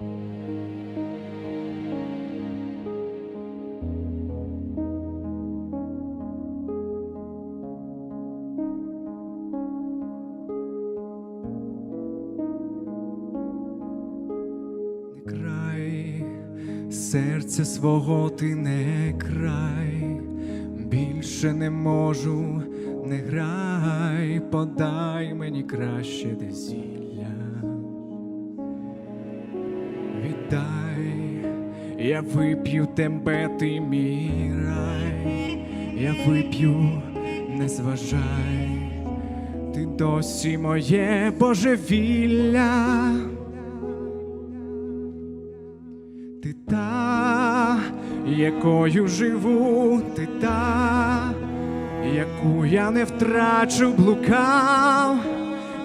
Край серця свого ти не край, більше не можу, не грай, подай мені краще де зілля. Віддай, я вип'ю тебе, ти мій рай, я вип'ю, не зважай, ти досі моє божевілля. Ти та, якою живу, ти та, яку я не втрачу, блукав,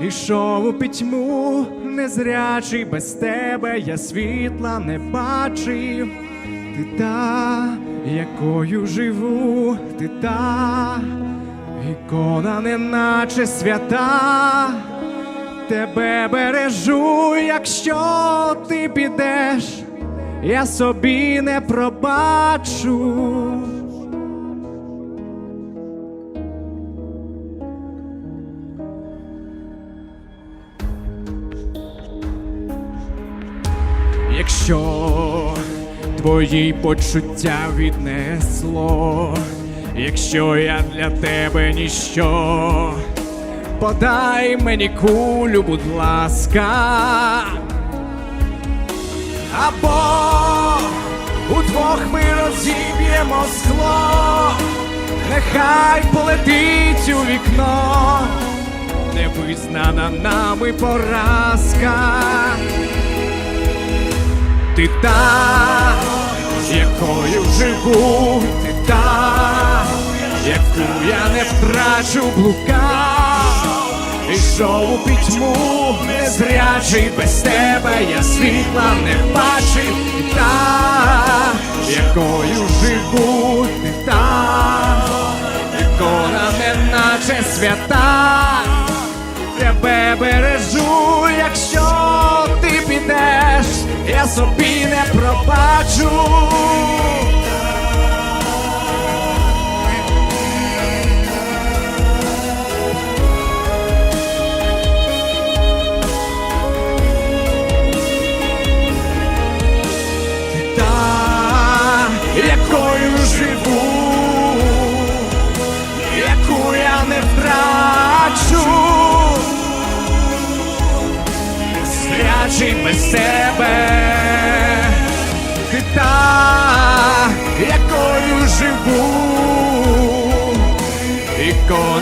ішов у пітьму, незрячий без тебе, я світла не бачив, ти та, якою живу, ти та, ікона, неначе свята. Тебе бережу, якщо ти підеш, я собі не пробачу. Якщо твої почуття віднесло, якщо я для тебе ніщо, подай мені кулю, будь ласка. Або удвох ми розіб'ємо скло, нехай полетить у вікно, невизнана нами поразка. Ти та, якою живу, ти та, яку я не втрачу блукав. Ішов у пітьму, незрячий без тебе, я світла не бачив, ти та, якою живу, ти та, ікона неначе свята, тебе бережу, пробачу. Ти та,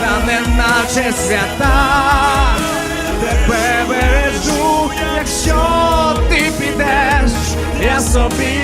ікона неначе свята, тебе бережу, якщо ти підеш, я собі не